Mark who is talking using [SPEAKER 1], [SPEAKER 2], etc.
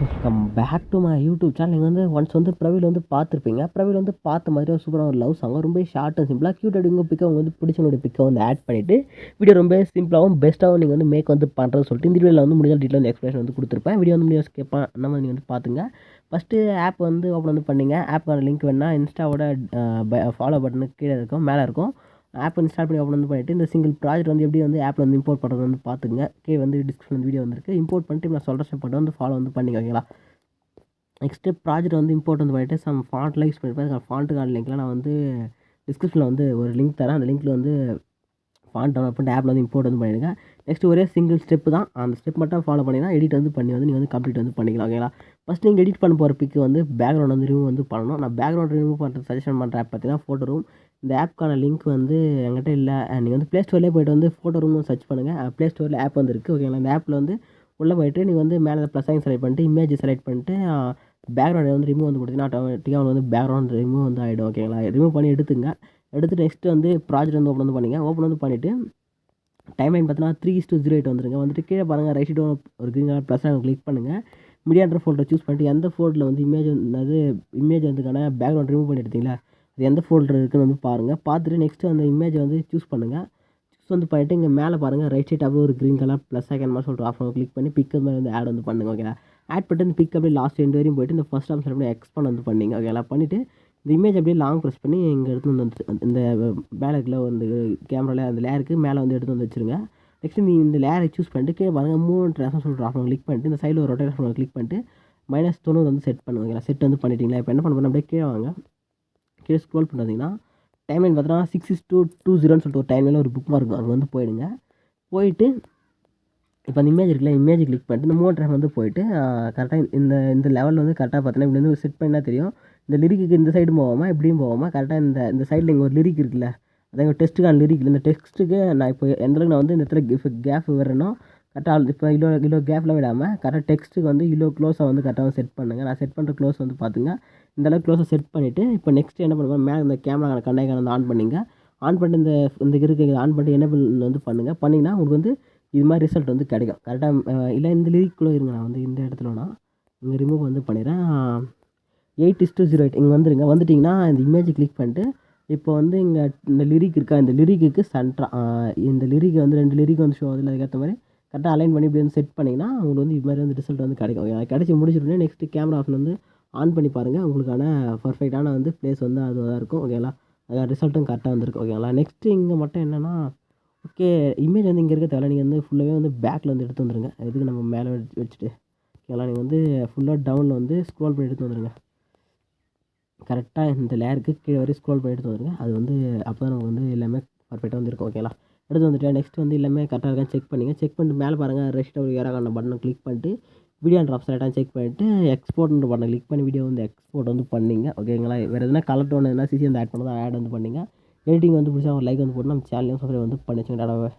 [SPEAKER 1] Welcome back to my YouTube channel நீங்கள் வந்து once வந்து பிரவீல் வந்து பார்த்துருப்பீங்க. பிரவீல் வந்து பார்த்த மாதிரி ஒரு சூப்பராக ஒரு லவ் சாங் ரொம்ப ஷார்ட் அண்ட் சிம்பிளாக க்யூட் அடிங்க பிக்கை அவங்க வந்து பிடிச்சவங்களுடைய பிக்கை வந்து ஆட் பண்ணிவிட்டு வீடியோ ரொம்ப சிம்பிளாகவும் பெஸ்ட்டாகவும் நீங்கள் வந்து மேக் வந்து பண்ணுறது சொல்லிட்டு இந்த வீடியோவில் வந்து முடிஞ்ச டீட்டெயில் வந்து எக்ஸ்பிளேஷன் வந்து கொடுத்துருப்பேன். வீடியோ வந்து முடியாது கேட்பேன் நம்ம நீங்கள் வந்து பார்த்துங்க. ஃபஸ்ட்டு ஆப் வந்து ஓப்பன் வந்து பண்ணிங்க. ஆப்புக்கான லிங்க் வேணால் இன்ஸ்டாவோட ஃபாலோ பட்டனுக்கு கீழே இருக்கும் மேலே இருக்கும். ஆப் இன்ஸ்டால் பண்ணி ஓப்பன் வந்து பண்ணிவிட்டு இந்த சிங்கிள் ப்ராஜெக்ட் வந்து எப்படி வந்து ஆப்பில் வந்து இம்போர்ட் பண்ணுறது வந்து பார்த்துங்க கே வந்து டிஸ்கிரிப்ஷன் வீடியோ வந்துருக்கு. இம்போர்ட் பண்ணிட்டு நான் சொல்கிற ஸ்டெப் வந்து ஃபாலோ வந்து பண்ணிங்க ஓகேங்களா? நெக்ஸ்ட்டு ப்ராஜெக்ட் வந்து இம்போர்ட் வந்து பண்ணிவிட்டு சம் ஃபாண்ட்லாம் யூஸ் பண்ணியிருப்பேன் ஃபாண்ட்டுக்கான லிங்க்லாம் நான் வந்து டிஸ்கிரிப்ஷனில் வந்து ஒரு லிங்க் தரேன். அந்த லிங்க்கில் வந்து ஃபாண்ட் டவுன்லோட் பண்ணிட்டு ஆப்பில் வந்து இம்போர்ட் வந்து பண்ணிடுங்க. நெக்ஸ்ட் ஒரே சிங்கிள் ஸ்டெப் தான். அந்த ஸ்டெப் மட்டும் ஃபாலோ பண்ணிங்கன்னா எடிட் வந்து பண்ணி வந்து நீங்கள் வந்து கம்ப்ளீட் வந்து பண்ணிக்கலாம் ஓகேங்களா? ஃபஸ்ட் நீங்கள் எடிட் பண்ண போகிற பிக்கு வந்து பேக்ரவுண்ட் வந்து ரிமூவ் வந்து பண்ணணும். நான் பேக்ரவுண்ட் ரிமூவ் பண்ணுற சஜஷன் பண்ணுற ஆப் பார்த்தீங்கன்னா ஃபோட்டோ ரூம் இந்த ஆப்க்கான லிங்க் வந்து என்கிட்ட இல்லை. நீங்கள் வந்து ப்ளே ஸ்டோர்லேயே போய்ட்டு வந்து ஃபோட்டோ ரூம் சர்ச் பண்ணுங்கள் ப்ளே ஸ்டோரில் ஆப் வந்து இருக்குது ஓகேங்களா இந்த ஆப்பில் வந்து உள்ளே போயிட்டு நீங்கள் வந்து மேலே ப்ளஸ் ஆகி செலக்ட் பண்ணிட்டு இமேஜ் செலக்ட் பண்ணிட்டு பேக்ரவுண்ட் வந்து ரிமூவ் வந்து கொடுத்தீங்கன்னா ஆட்டோமேட்டிக்காக வந்து பேக்ரவுண்ட் ரிமூவ் வந்து ஆகிடும் ஓகேங்களா ரிமூவ் பண்ணி எடுத்துங்க. எடுத்து நெக்ஸ்ட்டு வந்து ப்ராஜெக்ட் வந்து ஓப்பன் வந்து பண்ணிங்க. ஓப்பன் வந்து பண்ணிவிட்டு டைம் லைன் பார்த்தீங்கன்னா த்ரீ டூ ஜீரோ எயிட் வந்துருங்க. வந்துட்டு கீழே பாருங்கள் ரைட் சைடு ஒரு க்ரீன் கலர் ப்ளஸ் கிளிக் பண்ணுங்கள் மீடியான்ற ஃபோல்டர் சூஸ் பண்ணிட்டு எந்த ஃபோல்டரில் வந்து இமேஜ் வந்து இமேஜ் வந்துக்கான பேக்ரவுண்ட் ரிமூவ் பண்ணி எடுத்தீங்களா இது எந்த ஃபோல்டர் இருக்குன்னு வந்து பாருங்கள் பார்த்துட்டு நெக்ஸ்ட்டு அந்த இமேஜை வந்து சூஸ் பண்ணுங்கள் சூஸ் வந்து பண்ணிவிட்டு இங்கே மேலே பாருங்கள் ரைட் சைட் அப்படியே ஒரு க்ரீன் கலர் ப்ளஸ் செகண்ட் மாதிரி சொல்லிட்டு ஆஃப் கிளிக் பண்ணி பிக் மாதிரி வந்து ஆட் வந்து பண்ணுங்க ஓகேங்களா ஆட் பண்ணிட்டு இந்த பிக் அப்படியே லாஸ்ட் எண்டு வரையும் போயிட்டு இந்த ஃபஸ்ட் ஆப்ஷன் அப்படியே எக்ஸ்பாண்ட் வந்து பண்ணிங்க ஓகேங்களா பண்ணிவிட்டு இந்த இமேஜ் அப்படியே லாங் ப்ரெஸ் பண்ணி இங்கே எடுத்து வந்து இந்த பேலக்கில் வந்து கேமராவில் அந்த லேயருக்கு மேலே வந்து எடுத்து வந்து வச்சுருங்க. நெக்ஸ்ட் நீ இந்த லேயரை சூஸ் பண்ணிட்டு கீழே பாருங்கள் மூணு ட்ரான்ஸ்ஃபர் சொல்கிற ஆஃப் கிளிக் பண்ணிட்டு இந்த சைடில் ஒரு ரொட்டேஷன் கிளிக் பண்ணிட்டு மைனஸ் தொண்ணூறு வந்து செட் பண்ணுவாங்க செட் வந்து பண்ணிட்டீங்களா? இப்போ என்ன பண்ண அப்படியே கீழே வாங்க. கீழே ஸ்க்ரோல் பண்ணாதீங்கன்னா டைம் லைன் பார்த்தீங்கன்னா சிக்ஸ் இஸ் டூ டூ ஜீரோன்னு சொல்லிட்டு ஒரு டைம் லைனில் ஒரு புக் மார்க் அங்கே வந்து போயிடுங்க. போயிட்டு இப்போ அந்த இமேஜ் இருக்குல்ல இமேஜ் கிளிக் பண்ணிட்டு இந்த மூணு டைம் வந்து போயிட்டு கரெக்டாக இந்த இந்த லெவலில் வந்து கரெக்டாக பார்த்தீங்கன்னா இப்படி வந்து செட் பண்ணால் தெரியும். இந்த லிரிக்கு இந்த சைடும் போவோமா இப்படியும் போவோமா கரெக்டாக இந்த இந்த சைடில் இங்கே ஒரு லிரிக் இருக்குல்ல அதான் எங்கள் டெஸ்ட்டுக்கான லிரிக் இந்த டெஸ்ட்டுக்கு நான் இப்போ எந்தளவுக்கு நான் வந்து இந்த இடத்துல கிஃப் கேஃப் விடுறேனோ கரெக்டாக இப்போ இவ்வளோ இவ்வளோ கேப்பில் விடாமல் கரெக்டாக டெக்ஸ்ட்டுக்கு வந்து இவ்வளோ க்ளோஸாக வந்து கரெக்டாக செட் பண்ணுங்கள் நான் செட் பண்ணுற க்ளோஸ் வந்து பார்த்துங்க இந்த அளவுக்கு க்ளோஸாக செட் பண்ணிவிட்டு இப்போ நெக்ஸ்ட் என்ன பண்ணுவாங்க மேலே இந்த கேமரா கண்ணைக்கான வந்து ஆன் பண்ணிங்க. ஆன் பண்ணிட்டு இந்த இந்த இருக்க ஆன் பண்ணிட்டு எனபிள் வந்து பண்ணுங்கள் பண்ணிங்கன்னா உங்களுக்கு வந்து இது மாதிரி ரிசல்ட் வந்து கிடைக்கும். கரெக்டாக இல்லை இந்த லிரிக்குள்ளே இருங்க. நான் வந்து இந்த இடத்துலனா இங்கே ரிமூவ் வந்து பண்ணிடுறேன். Eight is two zero eight இங்கே வந்துடுங்க வந்துட்டிங்கன்னா இந்த இமேஜை கிளிக் பண்ணிட்டு இப்போ வந்து இங்கே இந்த லிரிக் இருக்கா? இந்த லிரிக்கு சென்ட்ரா இந்த லிரிக் வந்து ரெண்டு லிரிக் வந்து ஷோ அதில் அதுக்கேற்ற மாதிரி கரெக்டாக அலைன் பண்ணி இப்படி வந்து செட் பண்ணிங்கன்னா உங்களுக்கு வந்து இது மாதிரி வந்து ரிசல்ட் வந்து கிடைக்கும். கிடச்சி முடிச்சிட்டோன்னே நெக்ஸ்ட்டு கேமரா ஆப்ஷன் வந்து ஆன் பண்ணி பாருங்கள் உங்களுக்கான பர்ஃபெக்டான வந்து ப்ளேஸ் வந்து அது தான் இருக்கும். ஓகேங்களா அது ரிசல்ட்டும் கரெக்டாக வந்துருக்கு ஓகேங்களா நெக்ஸ்ட்டு இங்கே மட்டும் என்னென்னா ஓகே இமேஜ் வந்து இங்கே இருக்க தேவை நீங்கள் வந்து ஃபுல்லாகவே வந்து பேக்கில் வந்து எடுத்து வந்துருங்க. இதுக்கு நம்ம மேலே வச்சுட்டு ஓகேங்களா நீங்கள் வந்து ஃபுல்லாக டவுனில் வந்து ஸ்க்ரோல் பண்ணி எடுத்து வந்துருங்க. கரெக்டாக இந்த லேயருக்கு கீழே வரையும் ஸ்க்ரோல் பண்ணி எடுத்து வந்துருங்க. அது வந்து அப்போ தான் நமக்கு வந்து எல்லாமே பர்ஃபெக்டாக வந்து இருக்கும். ஓகேங்களா எடுத்து வந்துட்டு நெக்ஸ்ட் வந்து எல்லாமே கரெக்டாக இருக்கான்னு செக் பண்ணிங்க. செக் பண்ணிட்டு மேலே பாருங்கள் ரெஸ்ட் ஒரு ஏறாக்கான பட்டனை கிளிக் பண்ணிட்டு வீடியோ அண்ட் ஆப்ஷன் ஆகிட்டான்னு செக் பண்ணிவிட்டு எக்ஸ்போர்ட்ன்ற பட்டனை கிளிக் பண்ணி வீடியோ வந்து எக்ஸ்போர்ட் வந்து பண்ணிங்க. ஓகேங்களா வேறு எதுனா கலர் டோன் எதுனா சிசி வந்து ஆட் பண்ணதான் ஆட் வந்து பண்ணிங்க. எடிட்டிங் வந்து பிடிச்சா ஒரு லைக் வந்து போட்டு நம்ம சேனலையும் சப்ஸ்கிரைப் வந்து பண்ணி வச்சுக்கிட்டாவே